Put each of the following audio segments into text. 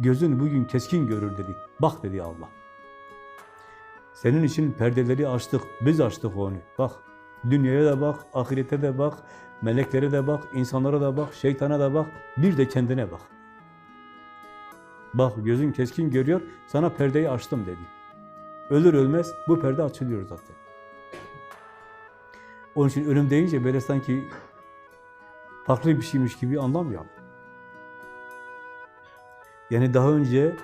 Gözün bugün keskin görür dedi. Bak dedi Allah. Senin için perdeleri açtık, biz açtık onu. Bak, dünyaya da bak, ahirete de bak, meleklere de bak, insanlara da bak, şeytana da bak, bir de kendine bak. Bak gözün keskin görüyor, sana perdeyi açtım dedi. Ölür ölmez bu perde açılıyor zaten. Onun için ölüm deyince böyle sanki farklı bir şeymiş gibi anlamıyor. Yani daha önce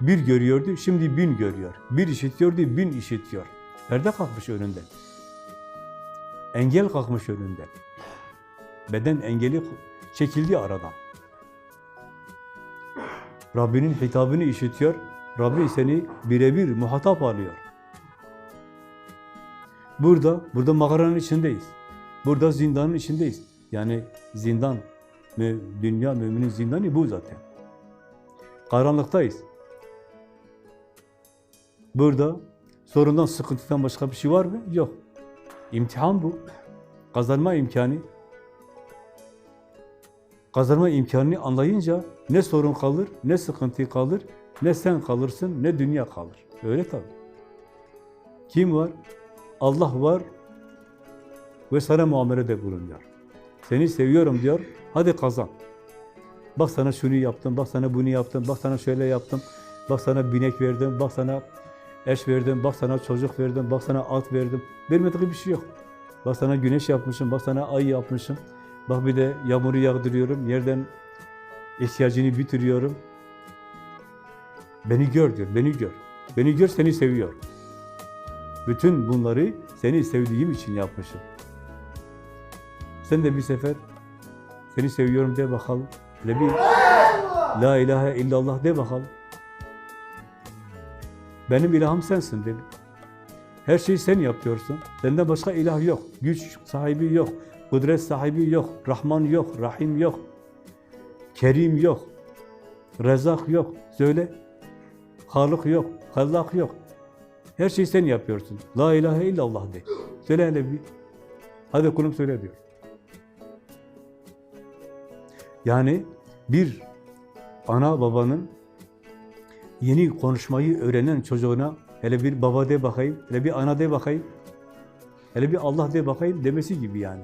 bir görüyordu, şimdi bin görüyor. Bir işitiyordu, bin işitiyor. Perde kalkmış önünden. Engel kalkmış önünden. Beden engeli çekildi aradan. Rabbinin hitabını işitiyor. Rabbi seni birebir muhatap alıyor. Burada, burada mağaranın içindeyiz. Burada zindanın içindeyiz. Yani zindan, dünya müminin zindanı bu zaten. Karanlıktayız. Burada sorundan, sıkıntıdan başka bir şey var mı? Yok. İmtihan bu. Kazanma imkanı. Kazanma imkanını anlayınca ne sorun kalır, ne sıkıntı kalır, ne sen kalırsın, ne dünya kalır. Öyle tabii. Kim var? Allah var ve sana muamelede bulunuyor. Seni seviyorum diyor, hadi kazan. Bak sana şunu yaptım, bak sana bunu yaptım, bak sana şöyle yaptım, bak sana binek verdim, bak sana eş verdim, bak sana çocuk verdim, bak sana at verdim. Vermediği bir şey yok. Bak sana güneş yapmışım, bak sana ay yapmışım. Bak bir de yağmuru yağdırıyorum, yerden ihtiyacını bitiriyorum. Beni gör diyor, beni gör. Beni gör, seni seviyor. Bütün bunları seni sevdiğim için yapmışım. Sen de bir sefer seni seviyorum de bakalım. Öyle bir La ilahe illallah de bakalım. Benim ilahım sensin dedi. Her şeyi sen yapıyorsun. Senden başka ilah yok. Güç sahibi yok. Kudret sahibi yok. Rahman yok. Rahim yok. Kerim yok. Rezak yok. Söyle. Halık yok. Hallak yok. Her şeyi sen yapıyorsun. La ilahe illallah de. Söyle hele bir. Hadi kulum söyle diyor. Yani bir ana babanın yeni konuşmayı öğrenen çocuğuna hele bir baba de bakayım, hele bir ana de bakayım, hele bir Allah de bakayım demesi gibi yani.